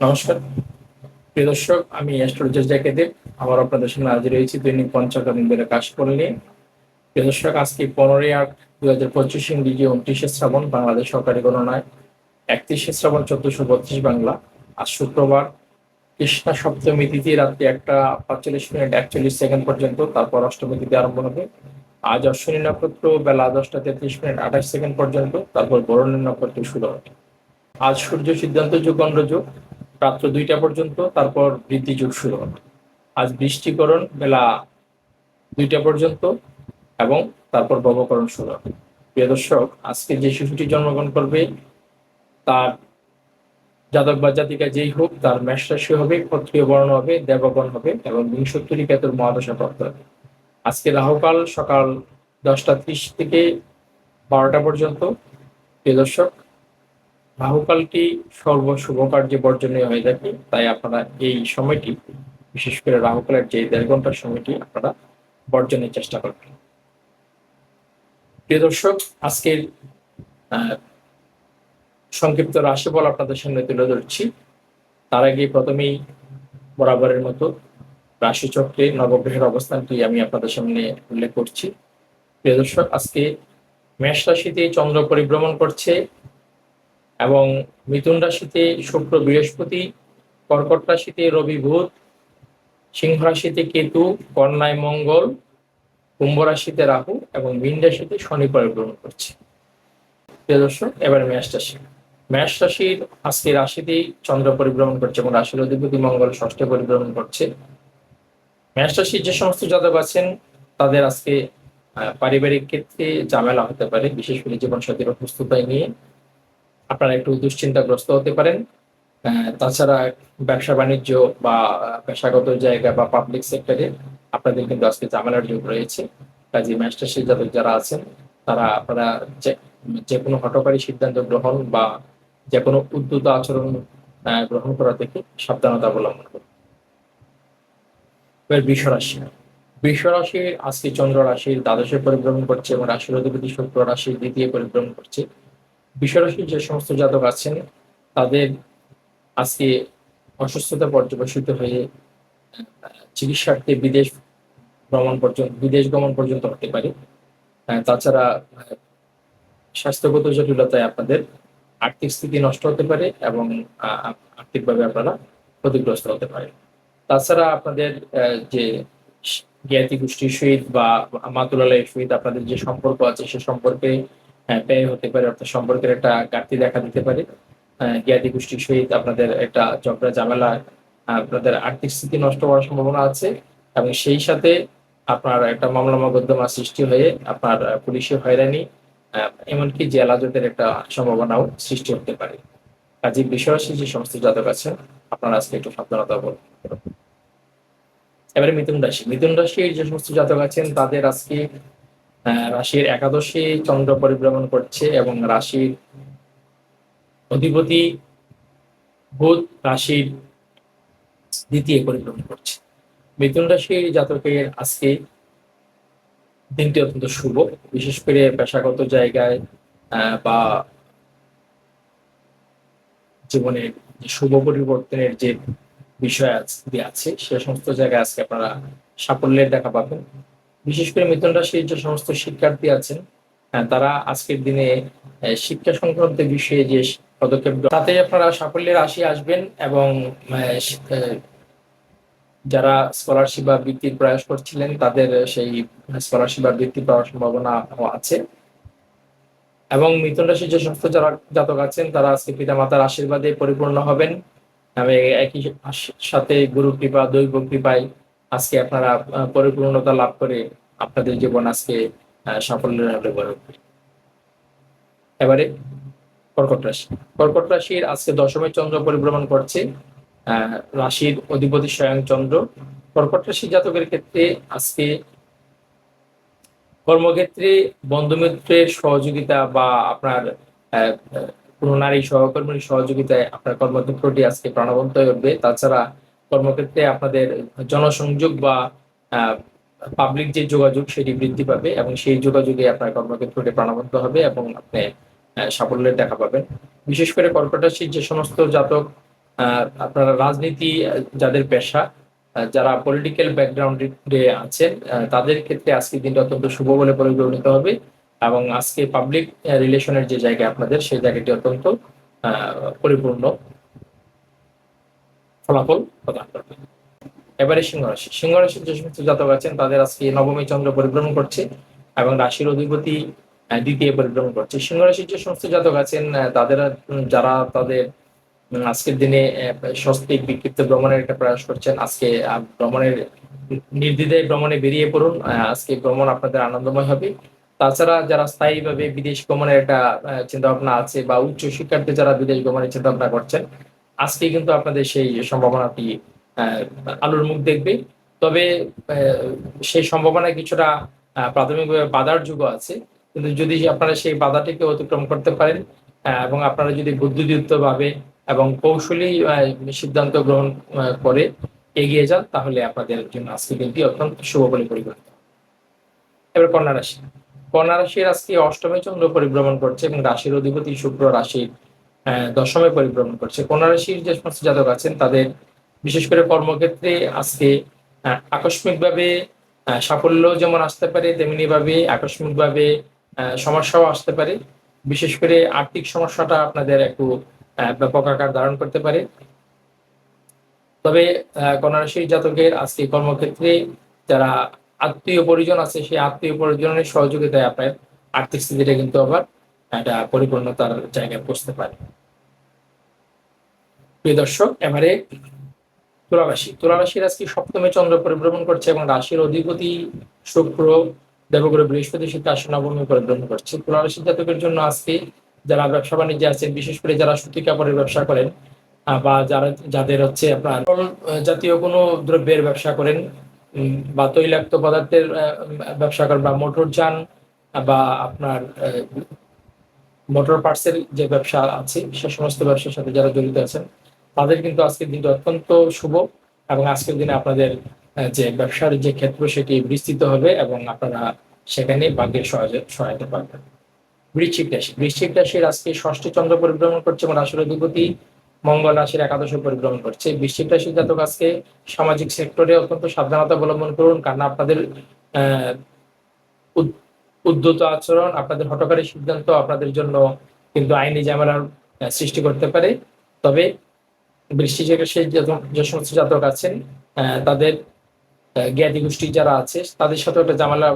নমস্কার। প্রিয় দর্শক, আমি অ্যাস্ট্রোলজার জ্যাকেদের আবার আপনাদের সামনে হাজির হয়েছি দৈনিক দিনের কাজ করে নিয়ে। প্রিয় দর্শক, আজকে পনেরোই আট দু হাজার পঁচিশ ইংরেজি উনত্রিশে শ্রাবণ, বাংলাদেশ সরকারি গণনায় একত্রিশে শ্রাবণ চোদ্দশো বত্রিশ বাংলা। আজ শুক্রবার, কৃষ্ণা সপ্তমী তিথি, রাত্রি একটা পাঁচচল্লিশ মিনিট একচল্লিশ সেকেন্ড পর্যন্ত, তারপর অষ্টমী তিথি আরম্ভ হবে। আজ অশ্বিনী নক্ষত্র, বেলা দশটা তেত্রিশ মিনিট আঠাশ সেকেন্ড পর্যন্ত, তারপর বরণী নক্ষত্র শুরু হবে। আজ সূর্য সিদ্ধান্ত যোগ যোগ। রাত্র দুইটা পর্যন্ত, তারপর বৃদ্ধি যুগ শুরু হবে। আজ বৃষ্টিকরণ বেলা দুইটা পর্যন্ত এবং তারপর ববকরণ শুরু হবে। প্রিয় দর্শক, আজকে যে শিশুটি জন্মগ্রহণ করবে, তার জাতক বা জাতিকা যেই হোক, তার মেষ রাশি হবে, ক্ষত্রিয় বর্ণ হবে, দেবগণ হবে এবং বিংশোত্তরী কেতুর মহাদশা প্রাপ্ত হবে। আজকে রাহুকাল সকাল দশটা ত্রিশ থেকে বারোটা পর্যন্ত। প্রিয় দর্শক রাহুকালটি সর্ব শুভ কার্যে বর্জনীয় হয়ে থাকে। তাই আপনারা এই সময়টি, বিশেষ করে রাহুকালের যে দেড় ঘণ্টার সময়টি, আপনারা বর্জনের চেষ্টা করবেন। প্রিয় দর্শক, আজকের সংক্ষিপ্ত রাশিফল আপনাদের সামনে তুলে ধরছি। তার আগে প্রথমেই বরাবরের মতো রাশিচক্রে নবগ্রহের অবস্থানটি আমি আপনাদের সামনে উল্লেখ করছি। প্রিয় দর্শক, আজকে মেষ রাশিতে চন্দ্র পরিভ্রমণ করছে। এবং মিথুন রাশিতে শুক্র বৃহস্পতি, কর্কট রাশিতে রবি বুধ, সিংহ রাশিতে কেতু, কন্যায় মঙ্গল, কুম্ভ রাশিতে রাহু এবং মীন রাশিতে শনি পরিভ্রমণ করছে। প্রিয় দর্শক, এবার মেষ রাশি। মেষ রাশির আজকে রাশিতেই চন্দ্র পরিভ্রমণ করছে এবং রাশির অধিপতি মঙ্গল ষষ্ঠে পরিভ্রমণ করছে। মেষ রাশির যে সমস্ত জাতক আছেন, তাদের আজকে পারিবারিক ক্ষেত্রে ঝামেলা হতে পারে, বিশেষ করে জীবনসাথীর অসুস্থতায় নিয়ে। আপনারা একটু দুশ্চিন্তাগ্রস্ত হতে পারেন। তাছাড়া ব্যবসা বাণিজ্য বা পেশাগত জায়গা বা পাবলিক সেক্টরে আপনাদের কিন্তু আজকে ঝামেলার যোগ রয়েছে। কাজে মাস্টারশিপ যাদের যারা আছেন, তারা আপনারা যে কোনো হটকারী সিদ্ধান্ত গ্রহণ বা যে কোনো উদ্যত আচরণ গ্রহণ করা থেকে সাবধানতা অবলম্বন করুন। এবার বৃষ রাশি আজকে চন্দ্র রাশির দ্বাদশে পরিভ্রমণ করছে এবং রাশির অধিপতি শুক্র রাশির দ্বিতীয় পরিভ্রমণ করছে। বিশ্বরাশির যে সমস্ত জাতক আছেন, তাদের আজকে অসুস্থতা পর্যবেসিত হয়ে, চিকিৎসার্থে বিদেশ ভ্রমণ পর্যন্ত, বিদেশ গমন পর্যন্ত হতে পারে। তাছাড়া স্বাস্থ্যগত জটিলতায় আপনাদের আর্থিক স্থিতি নষ্ট হতে পারে এবং আর্থিকভাবে আপনারা ক্ষতিগ্রস্ত হতে পারে। তাছাড়া আপনাদের যে জ্ঞাতি গোষ্ঠীর সহিত বা মাতুলালয়ের সহিত আপনাদের যে সম্পর্ক আছে, সে সম্পর্কে ব্যয় হতে পারে, অর্থাৎ সম্পর্কের একটা ঘাটতি দেখা দিতে পারে। জ্ঞাতি গোষ্ঠীর সহিত আপনাদের একটা ঝগড়া, ঝামেলা, আপনাদের আর্থিক স্থিতি নষ্ট হওয়ার সম্ভাবনা আছে এবং সেই সাথে আপনার একটা মামলা মকদ্দমা সৃষ্টি হয়ে আপনার পুলিশি হয়রানি এমনকি জেল হাজতের একটা সম্ভাবনাও সৃষ্টি হতে পারে। কাজে বিষয়রাশি যে সমস্ত জাতক আছেন, আপনারা আজকে একটু সাবধানতা অবলম্বন এবারে মিথুন রাশি। মিথুন রাশির যে সমস্ত জাতক আছেন, তাদের আজকে রাশির একাদশী চন্দ্র পরিভ্রমণ করছে এবং রাশির অধিপতি বুধ রাশির দ্বিতীয় পরিভ্রমণ করছে। মিথুন রাশির জাতকের আজকে দিনটি অত্যন্ত শুভ। বিশেষ করে পেশাগত জায়গায় বা জীবনের শুভ পরিবর্তনের যে বিষয় আছে, সে সমস্ত জায়গায় আজকে আপনারা সাফল্যের দেখা পাবেন। বিশেষ করে মিথুন রাশির যে সমস্ত শিক্ষার্থী আছেন আহ, তারা আজকের দিনে শিক্ষা সংক্রান্ত বিষয়ে যে পদক্ষেপ তাতে আপনারা সাফল্যের আশি আসবেন এবং যারা স্কলারশিপ বা বৃত্তির প্রয়াস করছিলেন তাদের সেই স্কলারশিপ বা বৃত্তি পাওয়ার সম্ভাবনা আছে। এবং মিথুন রাশির যে সমস্ত যারা জাতক আছেন তারা আজকে পিতা মাতার আশীর্বাদে পরিপূর্ণ হবেন। এবং একই সাথে গুরু কৃপা দৈব কৃপায় আজকে আপনারা পরিপূর্ণতা লাভ করে আপনাদের জীবন আজকে সাফল্যের গড়ে উঠবে। এবারে কর্কট রাশি। কর্কট রাশির আজকে দশমী চন্দ্র পরিভ্রমণ করছে রাশির অধিপতি স্বয়ং চন্দ্র কর্কট রাশি জাতকের ক্ষেত্রে আজকে কর্মক্ষেত্রে বন্ধুমিত্রের সহযোগিতা বা আপনার কোনো নারী সহকর্মীর সহযোগিতায় আপনার কর্মক্ষেত্রটি আজকে প্রাণবন্ত হয়ে উঠবে। তাছাড়া কর্মক্ষেত্রে আপনাদের জনসংযোগ বা পাবলিক যে যোগাযোগ, সেটি বৃদ্ধি পাবে এবং সেই যোগাযোগে আপনার কর্মক্ষেত্রটি প্রাণবন্ত হবে এবং আপনি সাফল্যের দেখা পাবেন। বিশেষ করে কর্কট যে সমস্ত জাতক আপনারা রাজনীতি যাদের পেশা যারা পলিটিক্যাল ব্যাকগ্রাউন্ডে আছেন তাদের ক্ষেত্রে আজকের দিনটা অত্যন্ত শুভ বলে পরিগণিত হবে এবং আজকে পাবলিক রিলেশনের যে জায়গা আপনাদের, সেই জায়গাটি অত্যন্ত পরিপূর্ণ ফলাফল প্রদান করবে। এবারে সিংহ রাশি। সিংহ রাশির যে সমস্ত জাতক আছেন তাদের আজকে নবমী চন্দ্র পরিভ্রমণ করছে এবং রাশির অধিপতি দ্বিতীয় পরিভ্রমণ করছে। সিংহ রাশির যে সমস্ত জাতক আছেন তাদের যারা তাদের আজকের দিনে আহ, স্বস্তিক বিক্ষিপ্ত ভ্রমণের একটা প্রয়াস করছেন আজকে ভ্রমণের নির্দ্বিধায় ভ্রমণে বেরিয়ে পড়ুন আজকে ভ্রমণ আপনাদের আনন্দময় হবে। তাছাড়া যারা স্থায়ীভাবে বিদেশ ভ্রমণের একটা চিন্তা ভাবনা আছে বা উচ্চ শিক্ষার্থী যারা বিদেশ ভ্রমণের চিন্তা ভাবনা করছেন আজকে কিন্তু আপনাদের সেই সম্ভাবনাটি আলোর মুখ দেখবে। তবে সেই সম্ভাবনা কিছুটা প্রাথমিকভাবে বাধার যুগ আছে। কিন্তু যদি আপনারা সেই বাধাটিকে অতিক্রম করতে পারেন এবং আপনারা যদি বুদ্ধিদীপ্ত ভাবে এবং কৌশলী সিদ্ধান্ত গ্রহণ করে এগিয়ে যান তাহলে আপনাদের জন্য আজকে দিনটি অত্যন্ত শুভ বলে পরিগণিত। এবার কন্যা রাশি। কন্যা রাশির আজকে অষ্টমে চন্দ্র পরিভ্রমণ করছে এবং রাশির অধিপতি শুক্র রাশির আহ, দশমে পরিভ্রমণ করছে। কন্যা রাশির যে সমস্ত জাতক আছেন তাদের বিশেষ করে কর্মক্ষেত্রে আজকে আকস্মিকভাবে সাফল্য যেমন আসতে পারে তেমনি ভাবে আকস্মিকভাবে সমস্যাও আসতে পারে। বিশেষ করে আর্থিক সমস্যাটা আপনাদের একটু ব্যাপক আকার ধারণ করতে পারে। তবে আহ, কন্যা রাশির জাতকের আজকে কর্মক্ষেত্রে যারা আত্মীয় পরিজন আছে সেই আত্মীয় পরিজনের সহযোগিতায় আপনার আর্থিক স্থিতিটা কিন্তু আবার একটা পরিপূর্ণতার জায়গায় পৌঁছতে পারে। প্রিয় দর্শক এবারে তুলারাশি। তুলারাশির আজকে সপ্তমে চন্দ্র পরিভ্রমণ করছে এবং রাশির অধিপতি শুক্র দেবগুরু বৃহস্পতি শীত আসন নবমী পরিভ্রমণ করছে। তুলারাশি জাতকের জন্য আজকে যারা ব্যবসা বাণিজ্যে আছেন, বিশেষ করে যারা সুতি কাপড়ের ব্যবসা করেন বা যারা, যাদের হচ্ছে আপনার জাতীয় কোনো দ্রব্যের ব্যবসা করেন বা তৈলাক্ত পদার্থের ব্যবসা করেন, বা মোটর যান, বা আপনার মোটর পার্টসের যে ব্যবসা আছে, সে সমস্ত ব্যবসার সাথে যারা জড়িত আছেন তাদের কিন্তু আজকের দিনটা অত্যন্ত শুভ এবং আজকের দিনে আপনাদের যে ব্যবসার যে ক্ষেত্র সেটি বিস্তৃত হবে এবং আপনারা সেখানে ভাগ্যের সহায়- সহায়তা পাবেন। বৃশ্চিক রাশি, বৃশ্চিক রাশির আজকে ষষ্ঠ চন্দ্র পরিভ্রমণ করছে এবং রাশির অধিপতি মঙ্গল রাশির একাদশ পরিভ্রমণ করছে। বৃশ্চিক রাশির জাতক আজকে সামাজিক সেক্টরে অত্যন্ত সাবধানতা অবলম্বন করুন কারণ আপনাদের উদ্যত আচরণ, আপনাদের হটকারী সিদ্ধান্ত আপনাদের জন্য কিন্তু আইনি ঝামেলার সৃষ্টি করতে পারে। তবে বৃষ্টি সেই যে সমস্ত জাতক আছেন তাদের জ্ঞাতি গোষ্ঠী যারা আছে, তাদের সাথে একটা ঝামেলা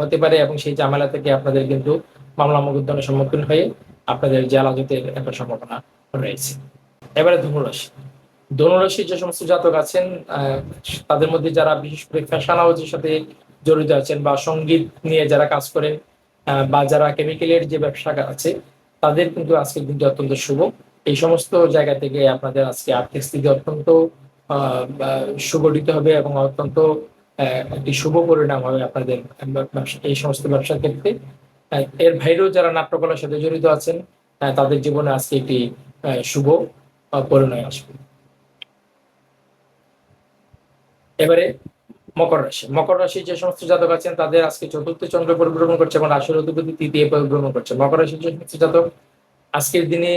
হতে পারে এবং সেই ঝামেলা থেকে আপনাদের কিন্তু মামলা মোকদ্দমের সম্মুখীন হয়ে আপনাদের জেলাজতের একটা সম্ভাবনা রয়েছে। এবারে ধনুরাশি। ধনুরাশির যে সমস্ত জাতক আছেন তাদের মধ্যে যারা বিশেষ করে ফ্যাশন হাউসের সাথে জড়িত আছেন বা সংগীত নিয়ে যারা কাজ করেন বা যারা কেমিক্যালের যে ব্যবসা আছে, তাদের কিন্তু আজকের দিনটি অত্যন্ত শুভ। এই সমস্ত জায়গা থেকে আপনাদের আজকে আর্থিক স্থিতি অত্যন্ত সুগঠিত হবে এবং অত্যন্ত একটি শুভ পরিণাম হবে আপনাদের এই সমস্ত ব্যবসার ক্ষেত্রে। এর বাইরেও যারা নাট্যকলার সাথে জড়িত আছেন তাদের জীবনে আজকে একটি শুভ পরিণয় আসবে। এবারে মকর রাশি। মকর রাশি যে সমস্ত জাতক আছেন, তাদের আজকে চতুর্থ চন্দ্র পরিভ্রমণ করছে এবং রাশির অধিপতি তৃতীয় পরিভ্রমণ করছে। মকর রাশির যে সমস্ত জাতক, আজকের দিনে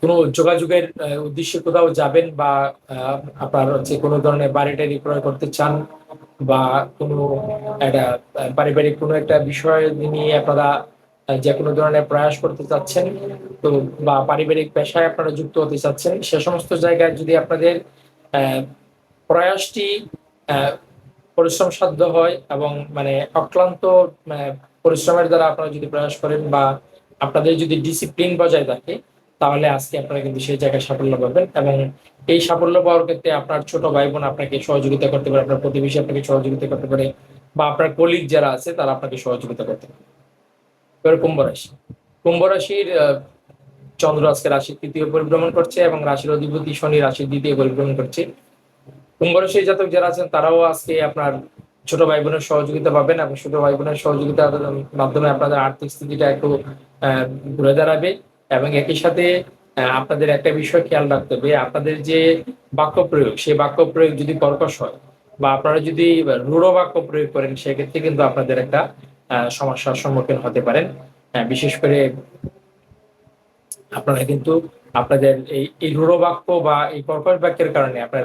কোনো যোগাযোগের উদ্দেশ্যে কোথাও যাবেন বা আপনার হচ্ছে কোনো ধরনের বাড়ি টাড়ি ক্রয় করতে চান বা কোনো একটা পারিবারিক কোনো একটা বিষয় নিয়ে আপনারা যে কোনো ধরনের প্রয়াস করতে চাচ্ছেন, তো বা পারিবারিক পেশায় আপনারা যুক্ত হতে চাচ্ছেন, সে সমস্ত জায়গায় যদি আপনাদের প্রয়াসটি পরিশ্রম সাধ্য হয় এবং মানে অক্লান্ত পরিশ্রমের দ্বারা আপনারা যদি প্রয়াস করেন বা আপনাদের যদি ডিসিপ্লিন বজায় থাকে তাহলে আজকে আপনারা কিন্তু সেই জায়গায় সাফল্য পাবেন এবং এই সাফল্য পাওয়ার ক্ষেত্রে আপনার ছোট ভাই বোন আপনাকে সহযোগিতা করতে পারে, আপনার প্রতিবেশী আপনাকে সহযোগিতা করতে পারে বা আপনার কলিগ যারা আছে তারা আপনাকে সহযোগিতা করতে পারে। এবার কুম্ভ রাশি। কুম্ভ রাশির চন্দ্র আজকে রাশির তৃতীয় পরিভ্রমণ করছে এবং রাশির অধিপতি শনি রাশির দ্বিতীয় পরিভ্রমণ করছে। কুম্ভ রাশির জাতক যারা আছেন তারাও আজকে আপনার ছোট ভাই বোনের সহযোগিতা পাবেন এবং ছোট ভাই বোনের সহযোগিতার মাধ্যমে আপনাদের আর্থিক স্থিতিটা একটু ঘুরে দাঁড়াবে। এবং একই সাথে আপনাদের একটা বিষয় খেয়াল রাখতে হবে, আপনাদের যে বাক্য প্রয়োগ, সেই বাক্য প্রয়োগ যদি কর্কশ হয় বা আপনারা যদি রূঢ় বাক্য প্রয়োগ করেন, সেক্ষেত্রে কিন্তু আপনাদের একটা সমস্যার সম্মুখীন হতে পারেন। বিশেষ করে আপনারা কিন্তু আপনাদের এই এই রূঢ় বাক্য বা এই কর্কশ বাক্যের কারণে আপনার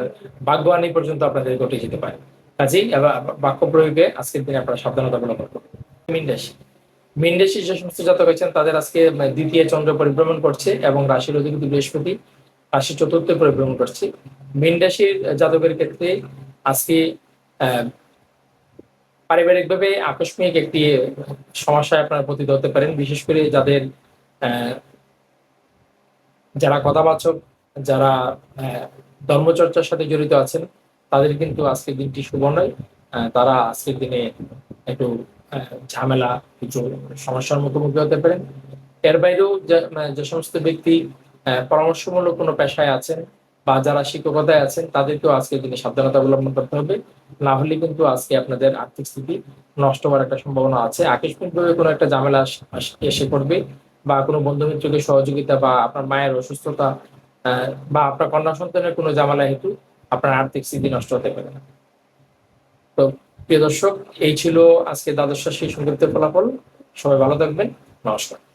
বাগ্যহানি পর্যন্ত আপনাদের ঘটে যেতে পারে। কাজেই বাক্য প্রয়োগে আজকের দিনে আপনারা সাবধানতা অবলম্বন করবেন মিনরাশি যে সমস্ত জাতক আছেন, তাদের আজকে দ্বিতীয় চন্দ্র পরিভ্রমণ করছে এবং রাশির অধিপতি বৃহস্পতি রাশি চতুর্থ পরিভ্রমণ করছে। মীন রাশির জাতকের ক্ষেত্রে আজকে পারিবারিকভাবে আকস্মিক একটি সমস্যায় আপনারা পতিত হতে পারেন। বিশেষ করে যাদের যারা কথাবাচক, যারা ধর্মচর্চার সাথে জড়িত আছেন, তাদের কিন্তু আজকের দিনটি শুভ নয়। তারা আজকের দিনে একটু ঝামেলা, কিছু সমস্যার মুখোমুখি হতে পারেন এর বাইরেও যে- মানে সমস্ত ব্যক্তি পরামর্শমূলক কোনো পেশায় আছেন বা যারা শিক্ষকতায় আছেন, তাদেরকেও আজকের দিনে সাবধানতা অবলম্বন করতে হবে। না হলে কিন্তু আজকে আপনাদের আর্থিক স্থিতি নষ্ট হওয়ার একটা সম্ভাবনা আছে। আকস্মিকভাবে কোনো একটা ঝামেলা এসে পড়বে বা কোনো বন্ধু মিত্রকে সহযোগিতা বা আপনার মায়ের অসুস্থতা বা আপনার কন্যা সন্তানের কোনো ঝামেলা হেতু আপনার আর্থিক স্থিতি নষ্ট হতে পারে না। তো প্রিয় দর্শক এই ছিল আজকে দ্বাদশ সেই সংক্ষিপ্ত ফলাফল। সবাই ভালো থাকবেন। নমস্কার।